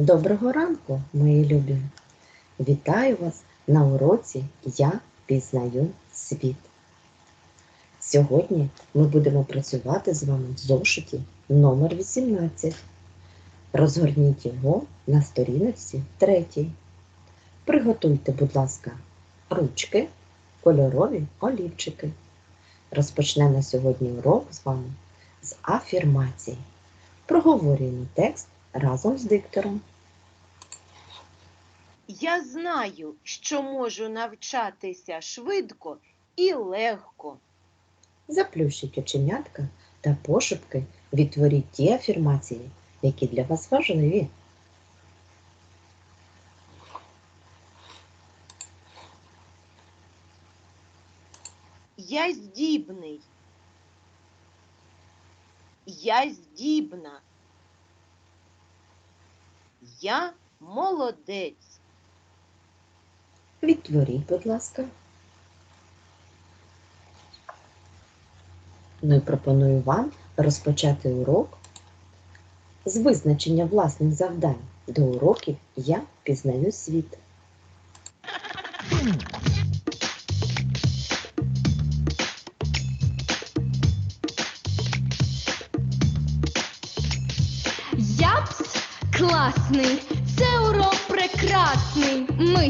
Доброго ранку, мої любі! Вітаю вас на уроці Я пізнаю світ. Сьогодні ми будемо працювати з вами в зошиті номер 18. Розгорніть його на сторіночці 3. Приготуйте, будь ласка, ручки, кольорові олівчики. Розпочнемо сьогодні урок з вами з афірмації. Проговорюємо текст разом з диктором. Я знаю, що можу навчатися швидко і легко. Заплющіть оченятка та пошепки відтворіть ті афірмації, які для вас важливі. Я здібний. Я здібна. Я молодець. Відтворіть, будь ласка. Ну і пропоную вам розпочати урок з визначення власних завдань до уроків Я пізнаю світ.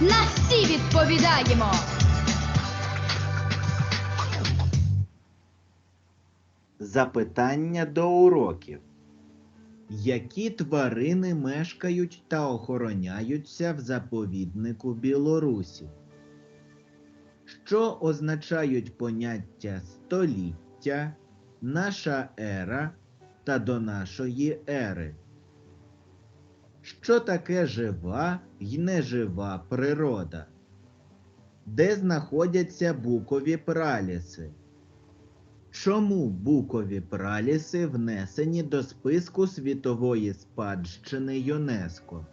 на всі відповідаємо. Запитання до уроків. Які тварини мешкають та охороняються в заповіднику Білорусі? Що означають поняття століття, наша ера та до нашої ери? Що таке жива й нежива природа? Де знаходяться букові праліси? Чому букові праліси внесені до списку світової спадщини ЮНЕСКО?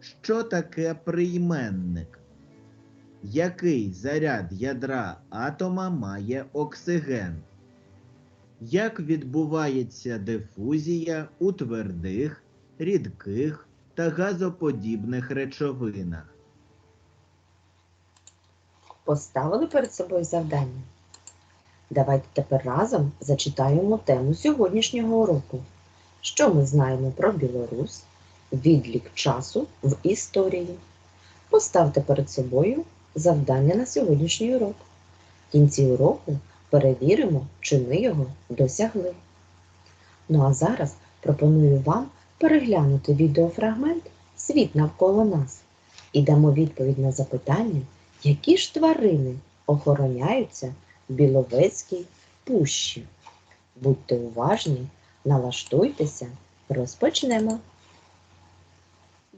Що таке прийменник? Який заряд ядра атома має оксиген? Як відбувається дифузія у твердих, рідких та газоподібних речовинах? Поставили перед собою завдання? Давайте тепер разом зачитаємо тему сьогоднішнього уроку. Що ми знаємо про Білорусь? Відлік часу в історії. Поставте перед собою завдання на сьогоднішній урок. В кінці уроку перевіримо, чи ми його досягли. Ну а зараз пропоную вам переглянути відеофрагмент Світ навколо нас і дамо відповідь на запитання, які ж тварини охороняються в Біловецькій пущі. Будьте уважні, налаштуйтеся, розпочнемо.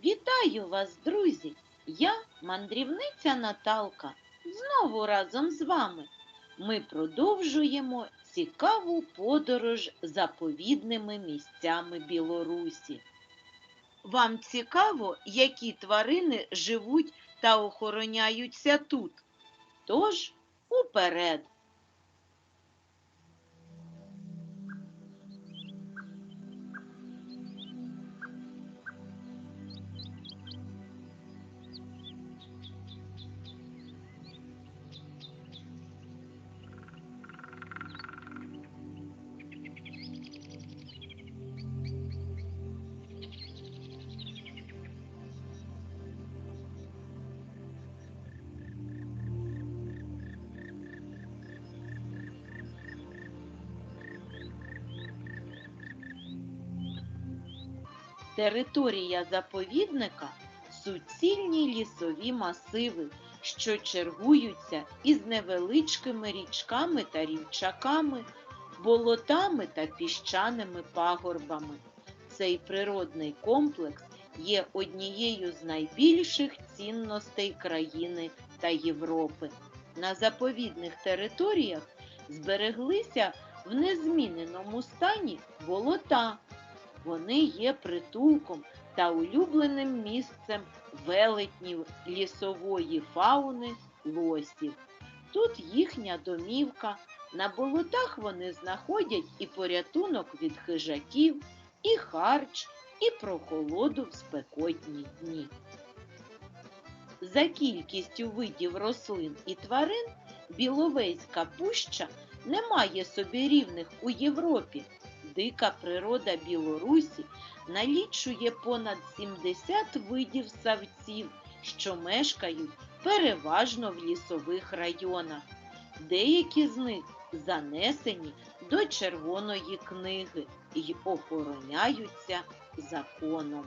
Вітаю вас, друзі! Я мандрівниця Наталка. Знову разом з вами. Ми продовжуємо цікаву подорож заповідними місцями Білорусі. Вам цікаво, які тварини живуть та охороняються тут? Тож уперед! Територія заповідника суцільні лісові масиви, що чергуються із невеличкими річками та рівчаками, болотами та піщаними пагорбами. Цей природний комплекс є однією з найбільших цінностей країни та Європи. На заповідних територіях збереглися в незміненому стані болота. Вони є притулком та улюбленим місцем велетнів лісової фауни лосів. Тут їхня домівка. На болотах вони знаходять і порятунок від хижаків, і харч, і прохолоду в спекотні дні. За кількістю видів рослин і тварин Біловезька пуща не має собі рівних у Європі. Дика природа Білорусі налічує понад 70 видів савців, що мешкають переважно в лісових районах. Деякі з них занесені до Червоної книги і охороняються законом.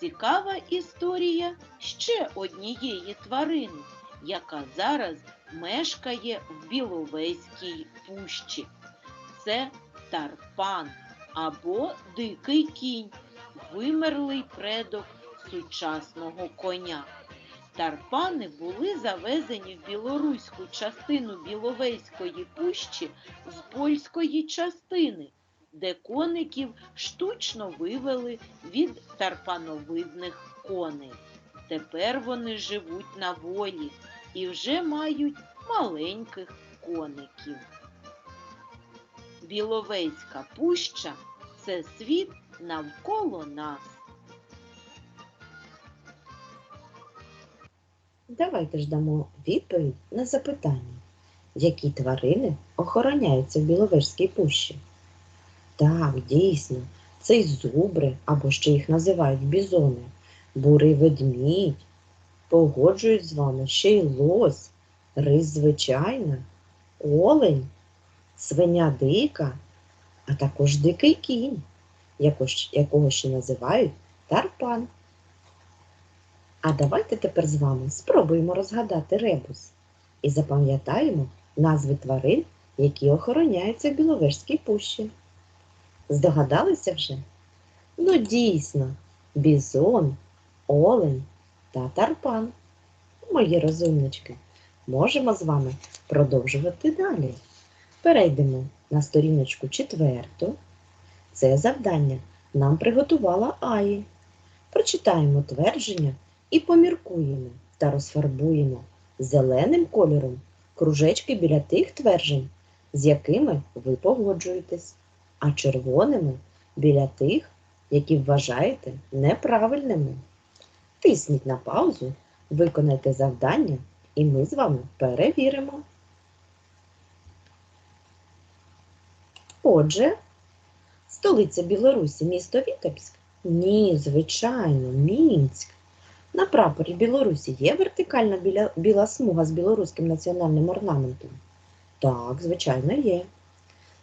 Цікава історія ще однієї тварини, яка зараз мешкає в Біловезькій пущі. Це тарпан або дикий кінь, вимерлий предок сучасного коня. Тарпани були завезені в білоруську частину Біловезької пущі з польської частини, де коників штучно вивели від тарпановидних коней. Тепер вони живуть на волі і вже мають маленьких коників. Біловезька пуща це світ навколо нас. Давайте ж дамо відповідь на запитання, які тварини охороняються в Біловежській пущі. Так, дійсно, це й зубри, або ще їх називають бізони, бурий ведмідь, погоджують з вами ще й лось, рись звичайна, олень, свиня дика, а також дикий кінь, якого ще називають тарпан. А давайте тепер з вами спробуємо розгадати ребус і запам'ятаємо назви тварин, які охороняються в Біловежській пущі. Здогадалися вже? Ну, дійсно, бізон, олень та тарпан. Мої розумнички, можемо з вами продовжувати далі. Перейдемо на сторіночку четверту. Це завдання нам приготувала Аї. Прочитаємо твердження і поміркуємо та розфарбуємо зеленим кольором кружечки біля тих тверджень, з якими ви погоджуєтесь, а червоними біля тих, які вважаєте неправильними. Тисніть на паузу, виконайте завдання, і ми з вами перевіримо. Отже, столиця Білорусі місто Вітебськ? Ні, звичайно, Мінськ. На прапорі Білорусі є вертикальна біля, біла смуга з білоруським національним орнаментом? Так, звичайно, є.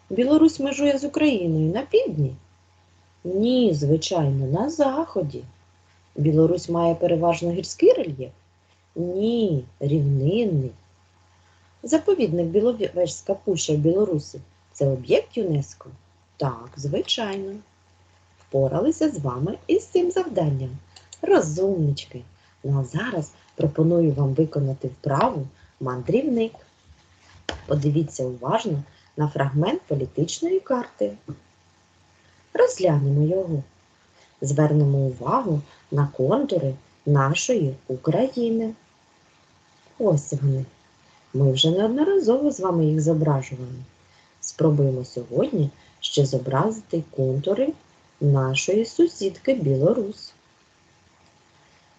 Білорусь межує з Україною на півдні? Ні, звичайно, на заході. Білорусь має переважно гірський рельєф? Ні, рівнинний. Заповідник Біловежська пуща в Білорусі це об'єкт ЮНЕСКО? Так, звичайно. Впоралися з вами із цим завданням. Розумнички, Ну а зараз пропоную вам виконати вправу мандрівник. Подивіться уважно на фрагмент політичної карти. Розглянемо його. Звернемо увагу на контури нашої України. Ось вони. Ми вже неодноразово з вами їх зображували. Спробуємо сьогодні ще зобразити контури нашої сусідки Білорус.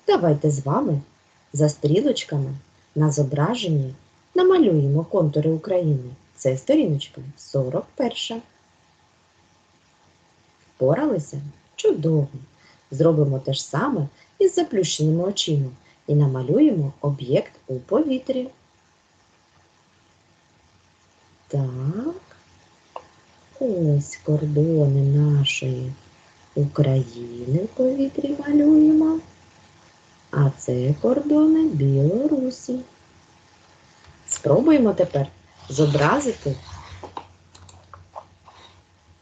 Давайте з вами за стрілочками на зображенні намалюємо контури України. Це сторіночка 41. Впоралися? Чудово! Зробимо те ж саме із заплющеними очима і намалюємо об'єкт у повітрі. Так. Ось кордони нашої України в повітрі малюємо. А це кордони Білорусі. Спробуємо тепер зобразити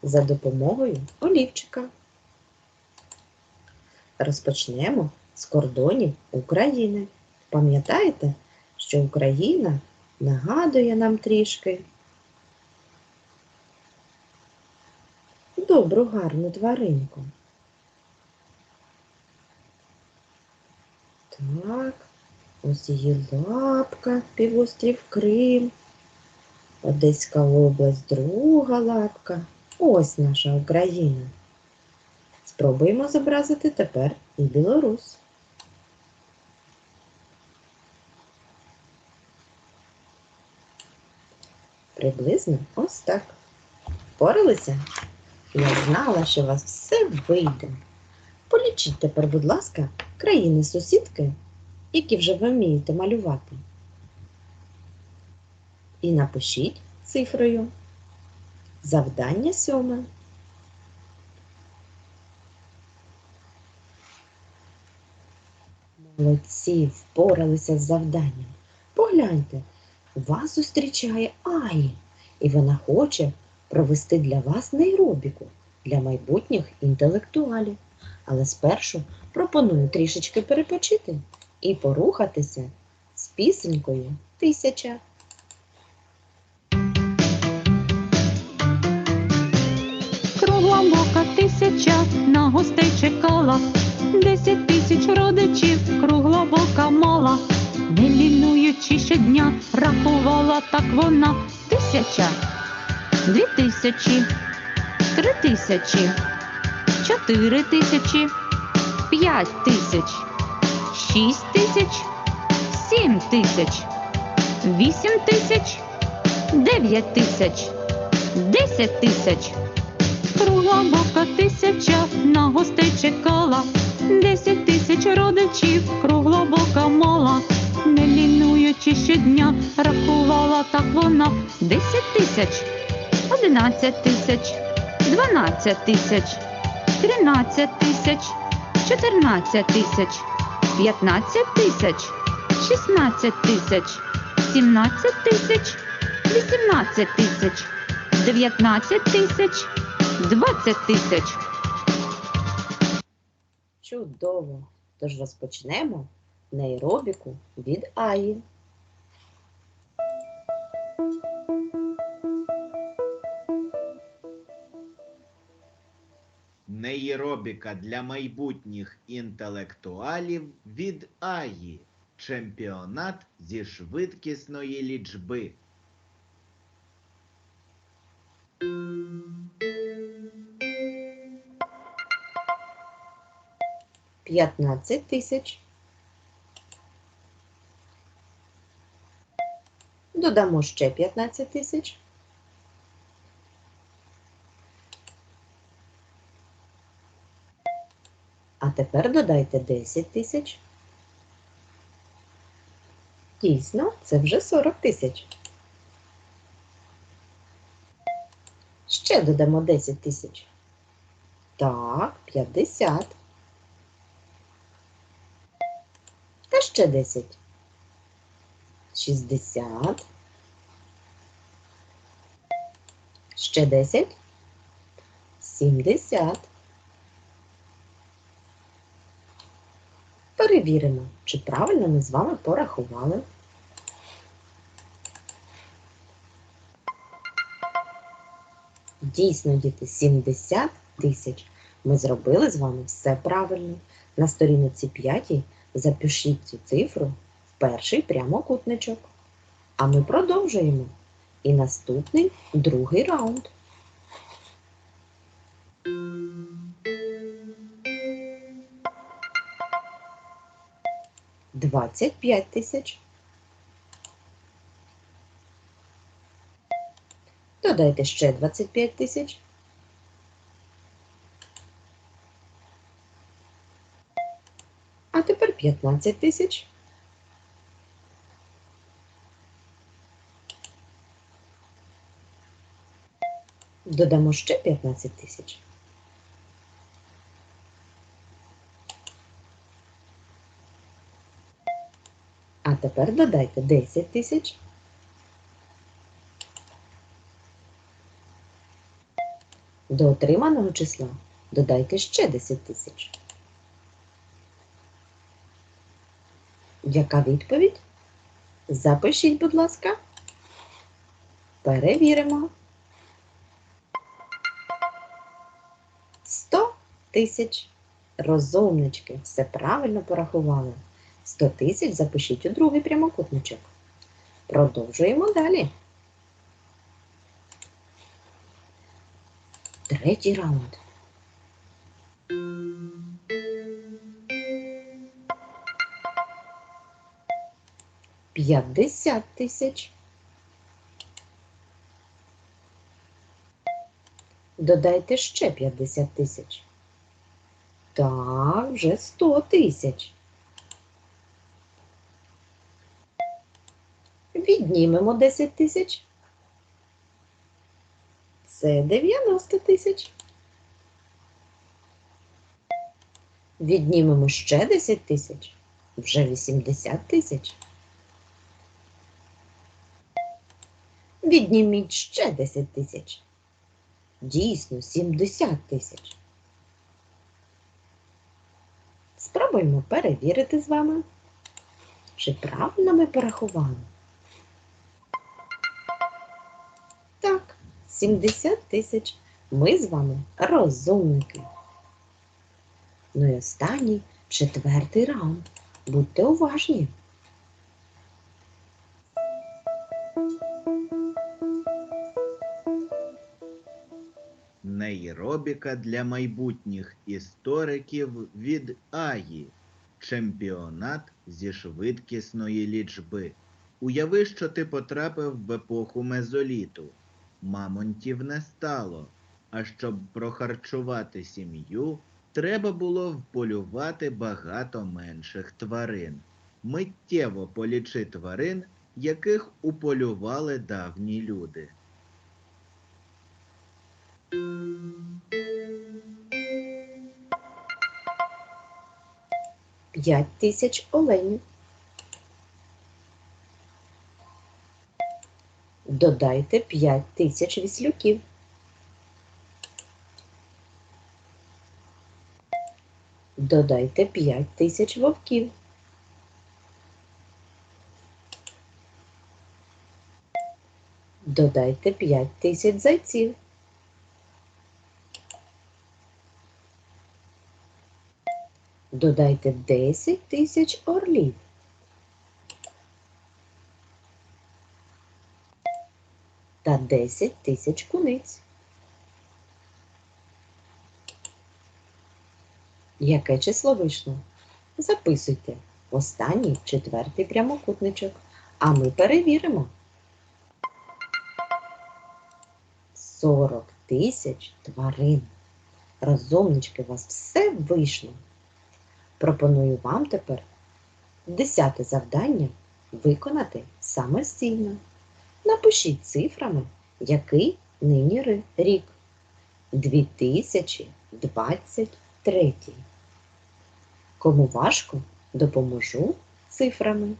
за допомогою олівчика. Розпочнемо з кордонів України. Пам'ятаєте, що Україна нагадує нам трішки добру гарну тваринку. Так, ось її лапка, півострів Крим, Одеська область, друга лапка. Ось наша Україна. Спробуємо зобразити тепер і Білорусь. Приблизно ось так. Впоралися? Я знала, що у вас все вийде. Полічіть тепер, будь ласка, країни-сусідки, які вже ви вмієте малювати. І напишіть цифрою. Завдання сьоме. Молодці, впоралися з завданням. Погляньте, вас зустрічає Аї, і вона хоче провести для вас нейробіку для майбутніх інтелектуалів. Але спершу пропоную трішечки перепочити і порухатися з пісенькою тисяча. Тисяча на гостей чекала, десять тисяч родичів кругла бока мала, не лінуючи щодня, рахувала так вона. Тисяча, дві тисячі, три тисячі, чотири тисячі, п'ять тисяч, шість тисяч, сім тисяч, вісім тисяч, дев'ять тисяч, десять тисяч. Кругла бока тисяча на гостей чекала, десять тисяч родичів кругла бока мала, не лінуючи щодня, рахувала так вона десять тисяч, одинадцять тисяч, дванадцять тисяч, тринадцять тисяч, чотирнадцять тисяч, п'ятнадцять тисяч, шістнадцять тисяч, сімнадцять тисяч, вісімнадцять тисяч, дев'ятнадцять тисяч. 20 тисяч. Чудово! Тож розпочнемо нейробіку від Аї. Нейробіка для майбутніх інтелектуалів від Аї. Чемпіонат зі швидкісної лічби. П'ятнадцять тисяч. Додамо ще 15 тисяч. А тепер додайте 10 тисяч. Дійсно, це вже 40 тисяч. Ще додамо 10 тисяч. Так, 50. Ще 10. 60. Ще 10. 70. перевіримо, чи правильно ми з вами порахували. Дійсно, діти, 70 тисяч. Ми зробили з вами все правильно. На сторінці 5 запишіть цю цифру в перший прямокутничок. А ми продовжуємо. І наступний другий раунд. Двадцять п'ять тисяч. Додайте ще 25 тисяч. А тепер 15 тисяч. Додамо ще 15 тисяч. А тепер додайте 10 тисяч. До отриманого числа додайте ще 10 тисяч. Яка відповідь? Запишіть, будь ласка. Перевіримо. 100 тисяч. Розумнички, все правильно порахували. 100 тисяч запишіть у другий прямокутничок. Продовжуємо далі. Третій раунд. П'ятдесят тисяч. Додайте ще 50 тисяч. Так, вже 100 тисяч. Віднімемо 10 тисяч. Це 90 тисяч. Віднімемо ще 10 тисяч. Вже 80 тисяч. Відніміть ще 10 тисяч. Дійсно, 70 тисяч. Спробуємо перевірити з вами, чи правильно ми порахували. Так, 70 тисяч. Ми з вами розумники. Ну і останній, четвертий раунд. Будьте уважні. Нейробіка для майбутніх істориків від Аї. Чемпіонат зі швидкісної лічби. Уяви, що ти потрапив в епоху мезоліту. Мамонтів не стало. А щоб прохарчувати сім'ю, треба було вполювати багато менших тварин. Миттєво полічи тварин, яких уполювали давні люди. П'ять тисяч оленів. Додайте п'ять тисяч віслюків. Додайте п'ять тисяч вовків. Додайте п'ять тисяч зайців. Додайте 10 тисяч орлів. Та 10 тисяч куниць. Яке число вийшло? Записуйте останній четвертий прямокутничок, а ми перевіримо. 40 тисяч тварин. Розумнички, у вас все вийшло. Пропоную вам тепер десяте завдання виконати самостійно. Напишіть цифрами, який нині рік. 2023. Кому важко, допоможу цифрами.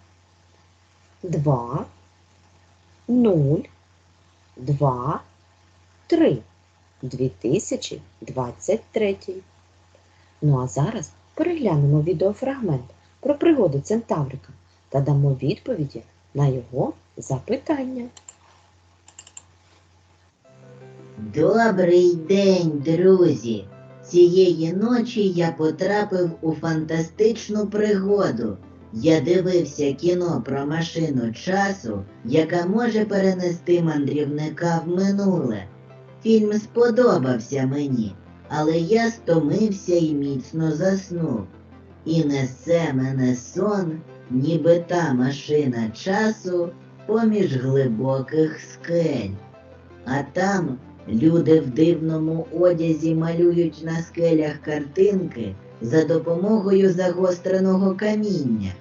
2, 0, 2, 3. 2023. Ну а зараз переглянемо відеофрагмент про пригоду Центаврика та дамо відповіді на його запитання. Добрий день, друзі! Цієї ночі я потрапив у фантастичну пригоду. Я дивився кіно про машину часу, яка може перенести мандрівника в минуле. Фільм сподобався мені, але я стомився і міцно заснув. І несе мене сон, ніби та машина часу поміж глибоких скель. А там Люди в дивному одязі малюють на скелях картинки за допомогою загостреного каміння.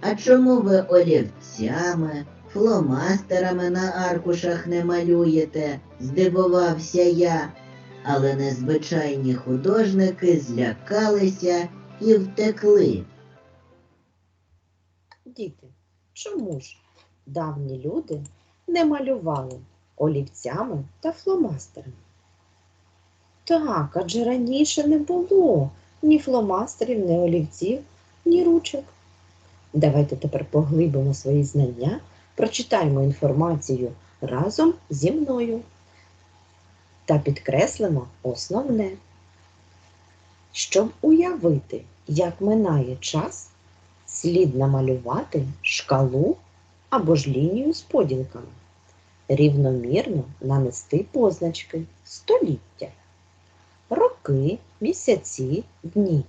А чому ви олівцями, фломастерами на аркушах не малюєте? здивувався я. Але незвичайні художники злякалися і втекли. Діти, чому ж давні люди не малювали олівцями та фломастерами? Так, адже раніше не було ні фломастерів, ні олівців, ні ручок. Давайте тепер поглибимо свої знання, прочитаємо інформацію разом зі мною та підкреслимо основне. Щоб уявити, як минає час, слід намалювати шкалу або ж лінію з поділками, рівномірно нанести позначки століття, роки, місяці, дні.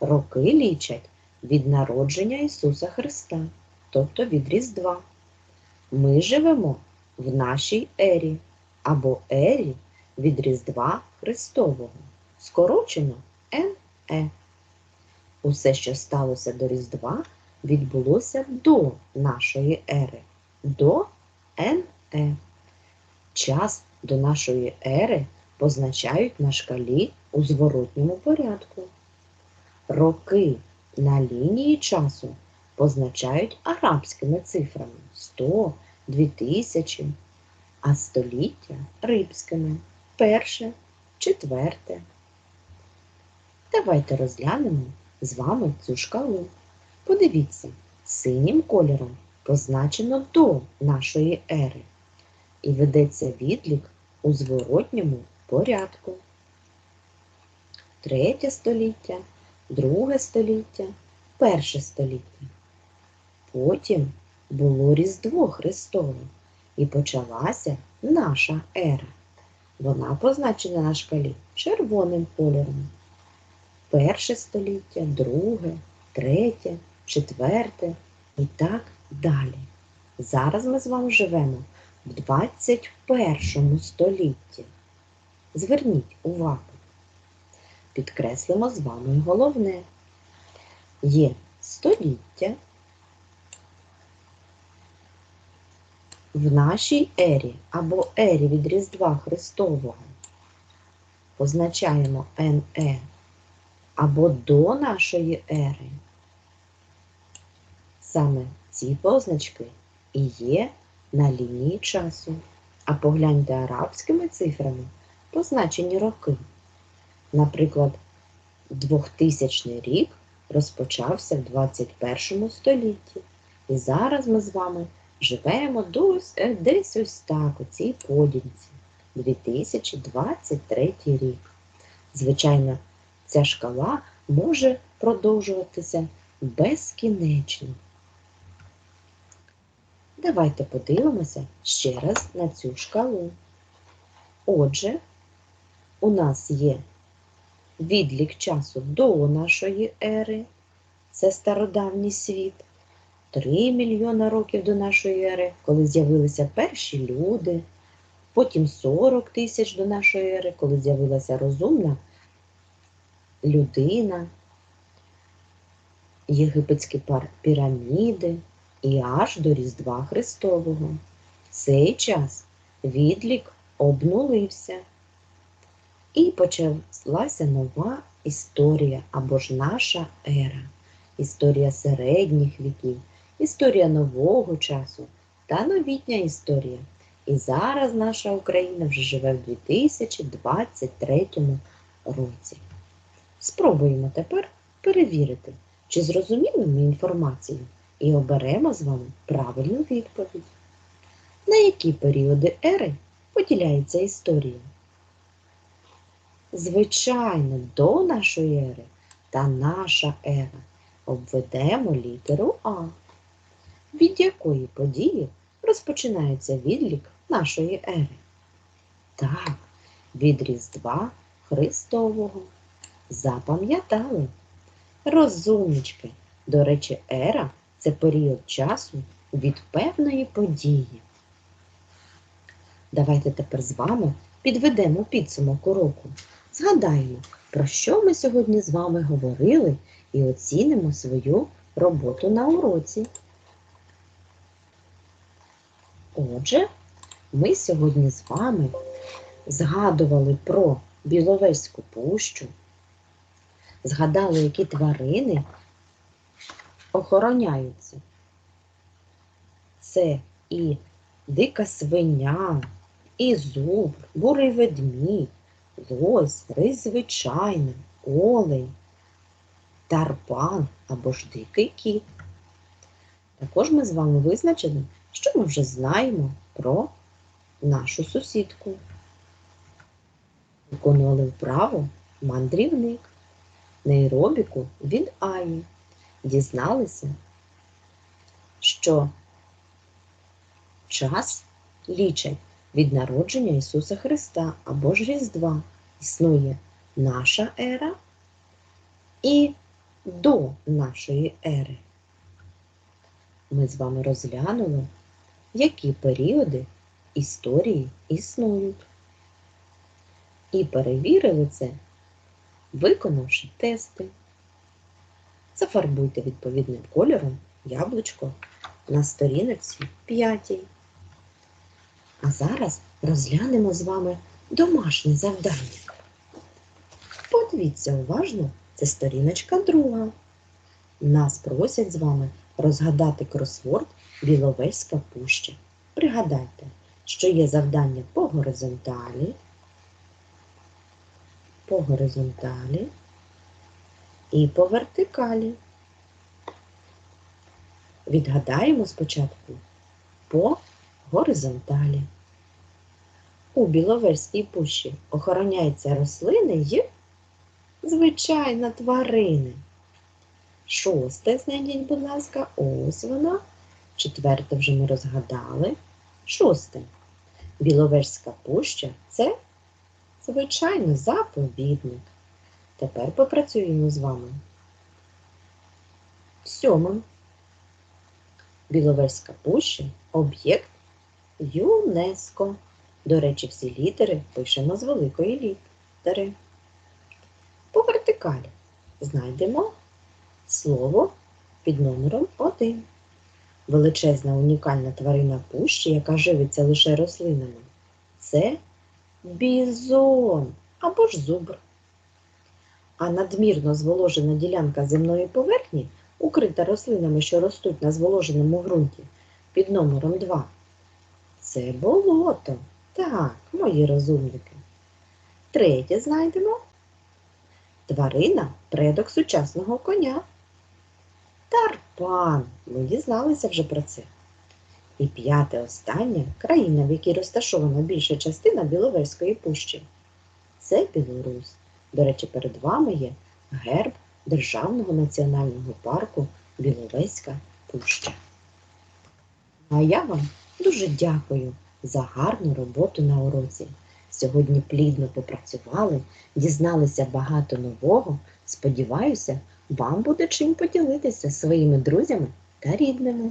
Роки лічать від народження Ісуса Христа, тобто від Різдва. Ми живемо в нашій ері або ері від Різдва Христового, скорочено НЕ. Усе, що сталося до Різдва, відбулося до нашої ери, до НЕ. Час до нашої ери позначають на шкалі у зворотньому порядку. Роки на лінії часу позначають арабськими цифрами 100, 2000, а століття рибськими перше, четверте. Давайте розглянемо з вами цю шкалу. Подивіться, синім кольором позначено до нашої ери і ведеться відлік у зворотньому порядку. Третє століття, друге століття, перше століття. Потім було Різдво Христове і почалася наша ера. Вона позначена на шкалі червоним кольором. Перше століття, друге, третє, четверте і так далі. Зараз ми з вами живемо в 21 столітті. Зверніть увагу. Підкреслимо з вами головне. Є століття. В нашій ері або ері від Різдва Христового позначаємо НЕ або до нашої ери. Саме ці позначки і є на лінії часу. А погляньте арабськими цифрами позначені роки. Наприклад, 2000 рік розпочався в 21 столітті. І зараз ми з вами живемо е, десь ось так, у цій поділці. 2023 рік. Звичайно, ця шкала може продовжуватися безкінечно. Давайте подивимося ще раз на цю шкалу. Отже, у нас є відлік часу до нашої ери, це стародавній світ, 3 мільйона років до нашої ери, коли з'явилися перші люди, потім 40 тисяч до нашої ери, коли з'явилася розумна людина, єгипетські піраміди і аж до Різдва Христового. Цей час відлік обнулився. І почалася нова історія або ж наша ера, історія середніх віків, історія нового часу та новітня історія. І зараз наша Україна вже живе в 2023 році. Спробуємо тепер перевірити, Чи зрозуміли ми інформацію і оберемо з вами правильну відповідь? На які періоди ери поділяється історія? Звичайно, до нашої ери та наша ера обведемо літеру А. Від якої події розпочинається відлік нашої ери? Так, від Різдва Христового. Запам'ятали. Розумнички. До речі, ера це період часу від певної події. Давайте тепер з вами підведемо підсумок уроку. Згадаємо, про що ми сьогодні з вами говорили і оцінимо свою роботу на уроці. Отже, ми сьогодні з вами згадували про Біловезьку пущу, згадали, які тварини охороняються. Це і дика свиня, і зубр, бурий ведмідь, лось, рись звичайний, олень, тарпан або ж дикий кіт. Також ми з вами визначили, що ми вже знаємо про нашу сусідку. Виконували вправу мандрівник, нейробіку від Аї. Дізналися, що час лічать від народження Ісуса Христа або ж Різдва. Існує наша ера і до нашої ери. Ми з вами розглянули, які періоди історії існують. І перевірили це, виконавши тести. Зафарбуйте відповідним кольором яблучко на сторіночці 5. А зараз розглянемо з вами домашнє завдання. Подивіться уважно, це сторіночка друга. Нас просять з вами розгадати кросворд Біловезька пуща. Пригадайте, що є завдання по горизонталі, по горизонталі і по вертикалі. Відгадаємо спочатку по горизонталі. У Біловежській пущі охороняються рослини й, звичайно, тварини. Шосте, знайдіть, будь ласка, ось вона. Четверте вже ми розгадали. Шосте. Біловежська пуща це, звичайно, заповідник. Тепер попрацюємо з вами. Сьомим. Біловежська пуща об'єкт ЮНЕСКО. До речі, всі літери пишемо з великої літери. По вертикалі знайдемо слово під номером 1. Величезна унікальна тварина пущі, яка живиться лише рослинами. Це бізон або ж зубр. А надмірно зволожена ділянка земної поверхні, укрита рослинами, що ростуть на зволоженому ґрунті, під номером 2. Це болото. Так, мої розумники. Третє знайдемо. Тварина предок сучасного коня. Тарпан. Ми дізналися вже про це. І п'яте останнє країна, в якій розташована більша частина Біловезької пущі. Це Білорусь. До речі, перед вами є герб Державного національного парку Біловезька пуща. А я вам дуже дякую за гарну роботу на уроці. Сьогодні плідно попрацювали, дізналися багато нового. Сподіваюся, вам буде чим поділитися своїми друзями та рідними.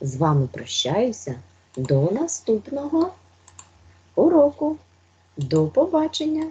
З вами прощаюся до наступного уроку. До побачення!